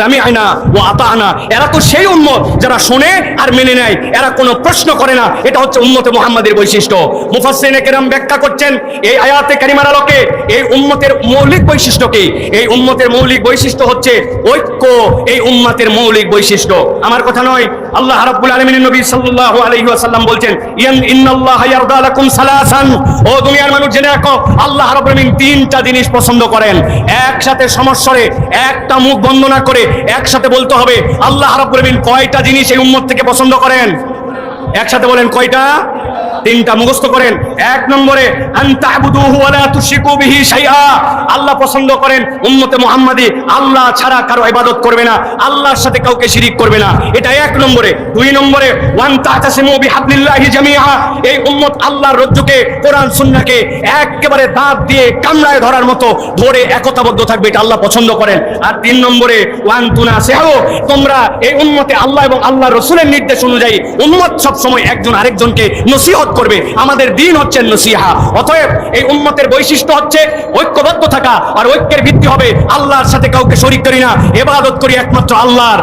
সামিআনা ওয়া আতানা এরা তো সেই উম্মত যারা শোনে আর মেনে নেয়। এরা কোনো প্রশ্ন করে না। এটা হচ্ছে উম্মতে মুহাম্মাদের বৈশিষ্ট্য। মুফাসসিরিনে কেরাম ব্যাখ্যা করছেন, এই আয়াতে কারিমার আলোকে এই উম্মতের মৌলিক বৈশিষ্ট্য কি? এই উম্মতের মৌলিক বৈশিষ্ট্য হচ্ছে ঐক্য। এই উম্মতের মৌলিক বৈশিষ্ট্য। আমার কথা নয়, আল্লাহ রাব্বুল আলামিনের নবী সাল্লাল্লাহু আলাইহি ওয়াসাল্লাম বলছেন, ইয়ান ইন্নাল্লাহা ইয়ারদা লাকুম সালাসান। ও দুনিয়ার মানুষ, জেনে রাখো, আল্লাহ রাব্বুল আলামিন তিনটা জিনিস পছন্দ করেন। একসাথে সমস্বরে একটা মুখ বন্ধ না করে একসাথে বলতে হবে, আল্লাহ রাব্বুল আলামিন কয়টা জিনিস এই উম্মত থেকে পছন্দ করেন? একসাথে বলেন কয়টা? তিনটা মুখস্থ করেন। এক নম্বরে আল্লাহ পছন্দ করেন উম্মতে মুহাম্মাদি। আল্লাহ ছাড়া কারও ইবাদত করবে না। আল্লাহর সাথে কাউকে শিরিক করবে না। এটা এক নম্বরে। দুই নম্বরে, ওয়ান এই উম্মত আল্লাহর রজ্জুকে, কোরআন, সুন্নাহকে একেবারে দাঁত দিয়ে কামড়ায় ধরার মতো ধরে একতাবদ্ধ থাকবে, এটা আল্লাহ পছন্দ করেন। আর তিন নম্বরে, ওয়ান তুনাসিহু। তোমরা এই উন্মতে আল্লাহ এবং আল্লাহর রাসূলের নির্দেশ অনুযায়ী উম্মত সব সময় একজন আরেকজনকে নসিহত করবে। আমাদের দিন হচ্ছে নসিহা। অতএব এই উম্মতের বৈশিষ্ট্য হচ্ছে ঐক্যবদ্ধ থাকা আর ঐক্যের ভিত্তি হবে আল্লাহর সাথে কাউকে শরীক করি না। এবাদত করি একমাত্র আল্লাহর।